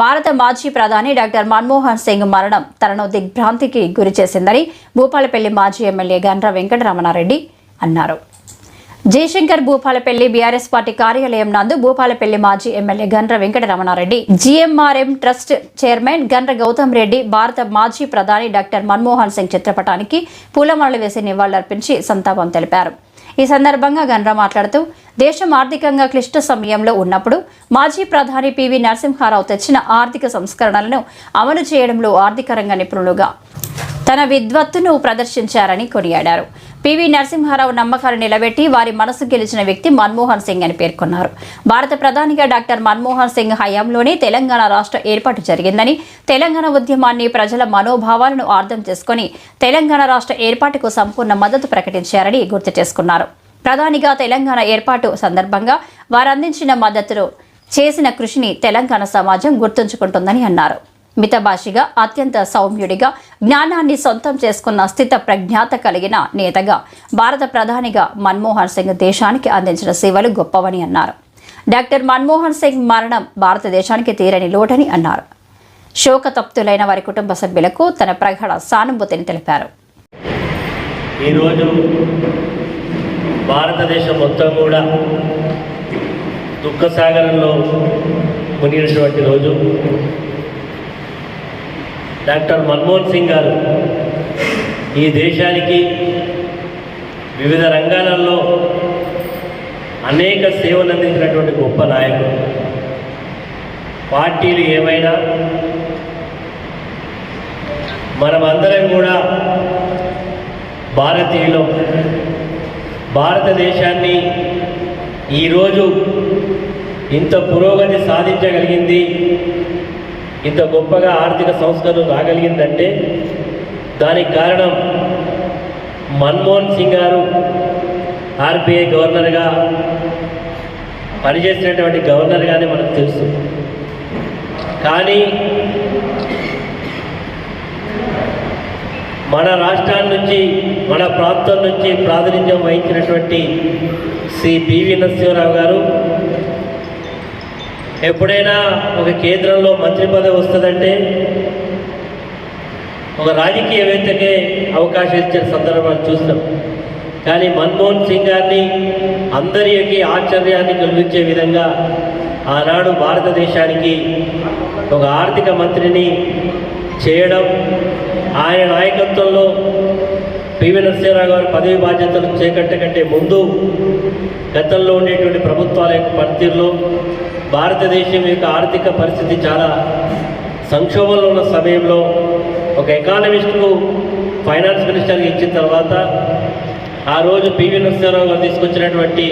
భారత మాజీ ప్రధాని డాక్టర్ మన్మోహన్ సింగ్ మరణం తనను దిగ్భ్రాంతికి గురి చేసిందని భూపాలపల్లి మాజీ ఎమ్మెల్యే గండ్ర వెంకటరమణారెడ్డి అన్నారు. జయశంకర్ భూపాలపల్లి బీఆర్ఎస్ పార్టీ కార్యాలయం నందు భూపాలపల్లి మాజీ MLA Gandra Venkataramanareddy GMRM trust chairman Gandra Gautam Reddy భారత మాజీ ప్రధాని డాక్టర్ మన్మోహన్ సింగ్ చిత్రపటానికి పూలమాలలు వేసి నివాళులర్పించి సంతాపం తెలిపారు. ఈ సందర్భంగా గన్రా మాట్లాడుతూ దేశం ఆర్థికంగా క్లిష్ట సమయంలో ఉన్నప్పుడు మాజీ ప్రధాని పివి నరసింహారావు తెచ్చిన ఆర్థిక సంస్కరణలను అమలు చేయడంలో ఆర్థిక రంగ నిపుణులుగా తన విద్వత్తును ప్రదర్శించారని కొనియాడారు. పివి నరసింహారావు నమ్మకాలు నిలబెట్టి వారి మనసు గెలిచిన వ్యక్తి మన్మోహన్ సింగ్ అని పేర్కొన్నారు. భారత ప్రధానిగా డాక్టర్ మన్మోహన్ సింగ్ హయాంలోనే తెలంగాణ రాష్ట్ర ఏర్పాటు జరిగిందని తెలంగాణ ఉద్యమాన్ని ప్రజల మనోభావాలను అర్థం చేసుకుని తెలంగాణ రాష్ట్ర ఏర్పాటుకు సంపూర్ణ మద్దతు ప్రకటించారని గుర్తు చేసుకున్నారు. ప్రధానిగా తెలంగాణ ఏర్పాటు సందర్భంగా వారందించిన మద్దతును చేసిన కృషిని తెలంగాణ సమాజం గుర్తుంచుకుంటుందని అన్నారు. మితభాషిగా అత్యంత సౌమ్యుడిగా జ్ఞానాన్ని సొంతం చేసుకున్న స్థిత ప్రజ్ఞాత కలిగిన నేతగా భారత ప్రధానిగా మన్మోహన్ సింగ్ దేశానికి అందించిన సేవలు గొప్పవని అన్నారు. డాక్టర్ మన్మోహన్ సింగ్ మరణం భారతదేశానికి తీరని లోటని అన్నారు. శోకతప్తులైన వారి కుటుంబ సభ్యులకు తన ప్రగాఢ సానుభూతిని తెలిపారు. ఈరోజు భారతదేశం మొత్తం కూడా దుఃఖసాగరంలో మునిగినటువంటి రోజు. డాక్టర్ మన్మోహన్ సింగ్ గారు ఈ దేశానికి వివిధ రంగాలలో అనేక సేవలు అందించినటువంటి గొప్ప నాయకుడు. పార్టీలు ఏమైనా మనమందరం కూడా భారతీయులు. భారతదేశాన్ని ఈరోజు ఇంత పురోగతి సాధించగలిగింది ఇంత గొప్పగా ఆర్థిక సంస్కరణ రాగలిగిందంటే దానికి కారణం మన్మోహన్ సింగ్ గారు ఆర్బీఐ గవర్నర్గా పనిచేసినటువంటి గవర్నర్గానే మనకు తెలుసు. కానీ మన రాష్ట్రాల నుంచి మన ప్రాంతం నుంచి ప్రాతినిధ్యం వహించినటువంటి శ్రీ పివి నరసింహరావు గారు ఎప్పుడైనా ఒక కేంద్రంలో మంత్రి పదవి వస్తుందంటే ఒక రాజకీయవేత్తకే అవకాశం ఇచ్చిన సందర్భాలు చూస్తాం. కానీ మన్మోహన్ సింగ్ గారిని అందరికీ ఆశ్చర్యాన్ని కలిగించే విధంగా ఆనాడు భారతదేశానికి ఒక ఆర్థిక మంత్రిని చేయడం ఆయన నాయకత్వంలో పివి నరసింహరావు గారు పదవి బాధ్యతలు చేకట్ట కంటే ముందు గతంలో ఉండేటువంటి ప్రభుత్వాల యొక్క పనితీరులో భారతదేశం యొక్క ఆర్థిక పరిస్థితి చాలా సంక్షోభంలో ఉన్న సమయంలో ఒక ఎకానమిస్ట్కు ఫైనాన్స్ మినిస్టర్కి ఇచ్చిన తర్వాత ఆ రోజు పివి నరసింహారావు గారు తీసుకొచ్చినటువంటి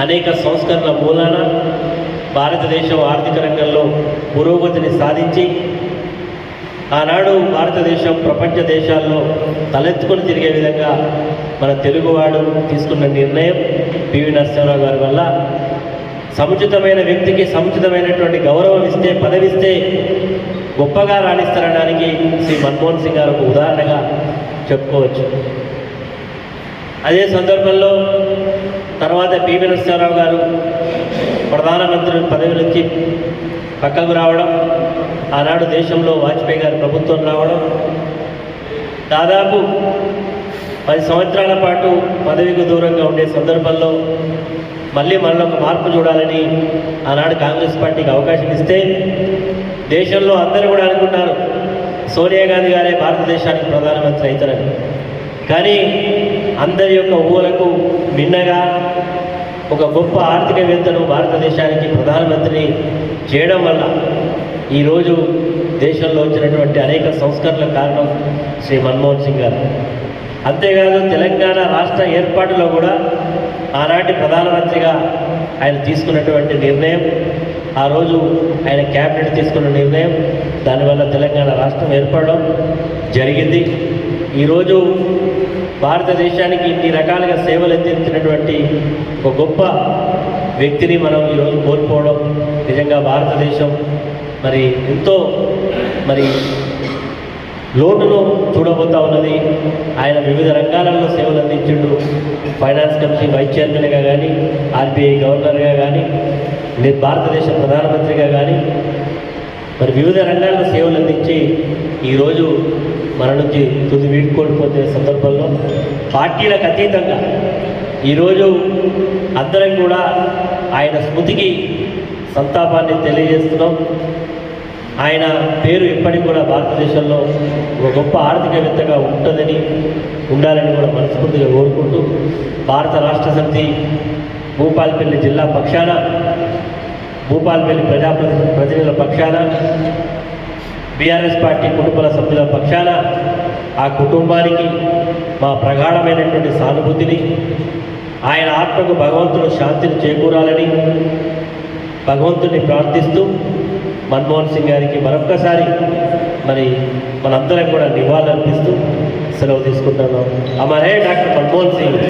అనేక సంస్కరణల మూలాన భారతదేశం ఆర్థిక రంగంలో పురోగతిని సాధించి ఆనాడు భారతదేశం ప్రపంచ దేశాల్లో తలెత్తుకొని తిరిగే విధంగా మన తెలుగువాడు తీసుకున్న నిర్ణయం పివి నరసింహారావు గారి వల్ల సముచితమైన వ్యక్తికి సముచితమైనటువంటి గౌరవం ఇస్తే పదవిస్తే గొప్పగా రాణిస్తారనడానికి శ్రీ మన్మోహన్ సింగ్ గారు ఒక ఉదాహరణగా చెప్పుకోవచ్చు. అదే సందర్భంలో తర్వాత పివి నరసింహారావు గారు ప్రధానమంత్రి పదవి నుంచి పక్కకు రావడం ఆనాడు దేశంలో వాజ్పేయి గారి ప్రభుత్వం రావడం దాదాపు పది సంవత్సరాల పాటు పదవికి దూరంగా ఉండే సందర్భంలో మళ్ళీ మనలో ఒక మార్పు చూడాలని ఆనాడు కాంగ్రెస్ పార్టీకి అవకాశం ఇస్తే దేశంలో అందరూ కూడా అనుకున్నారు సోనియా గాంధీ గారే భారతదేశానికి ప్రధానమంత్రి అవుతారని. కానీ అందరి యొక్క ఊహలకు మిన్నగా ఒక గొప్ప ఆర్థికవేత్తను భారతదేశానికి ప్రధానమంత్రిని చేయడం వల్ల ఈరోజు దేశంలో వచ్చినటువంటి అనేక సంస్కరణలకు కారణం శ్రీ మన్మోహన్ సింగ్ గారు. అంతేకాదు తెలంగాణ రాష్ట్ర ఏర్పాటులో కూడా ఆనాటి ప్రధానమంత్రిగా ఆయన తీసుకున్నటువంటి నిర్ణయం ఆ రోజు ఆయన క్యాబినెట్ తీసుకున్న నిర్ణయం దానివల్ల తెలంగాణ రాష్ట్రం ఏర్పడడం జరిగింది. ఈరోజు భారతదేశానికి ఇన్ని రకాలుగా సేవలు అందించినటువంటి ఒక గొప్ప వ్యక్తిని మనం ఈరోజు కోల్పోవడం నిజంగా భారతదేశం మరి ఎంతో మరి లోటులో చూడబోతా ఉన్నది. ఆయన వివిధ రంగాలలో సేవలు అందించిండు. ఫైనాన్స్ కమిటీ వైస్ చైర్మన్గా కానీ ఆర్బీఐ గవర్నర్గా కానీ భారతదేశ ప్రధానమంత్రిగా కానీ మరి వివిధ రంగాల్లో సేవలు అందించి ఈరోజు మన నుంచి తుది వీడుకోల్పోతే సందర్భంలో పార్టీలకు అతీతంగా ఈరోజు అందరం కూడా ఆయన స్మృతికి సంతాపాన్ని తెలియజేస్తున్నాం. ఆయన పేరు ఇప్పటికి కూడా భారతదేశంలో ఒక గొప్ప ఆర్థికవేత్తగా ఉంటుందని ఉండాలని కూడా మనస్ఫూర్తిగా కోరుకుంటూ భారత రాష్ట్ర సమితి భూపాలపల్లి జిల్లా పక్షాన భూపాలపల్లి ప్రజాప్రతి ప్రతినిధుల పక్షాన బీఆర్ఎస్ పార్టీ కుటుంబాల సభ్యుల పక్షాన ఆ కుటుంబానికి మా ప్రగాఢమైనటువంటి సానుభూతిని ఆయన ఆత్మకు భగవంతుడు శాంతిని చేకూరాలని భగవంతుని ప్రార్థిస్తూ మన్మోహన్ సింగ్ గారికి మరొక్కసారి మరి మనందరం కూడా నివాళులర్పిస్తూ సెలవు తీసుకుంటున్నాం. అమరే డాక్టర్ మన్మోహన్ సింగ్.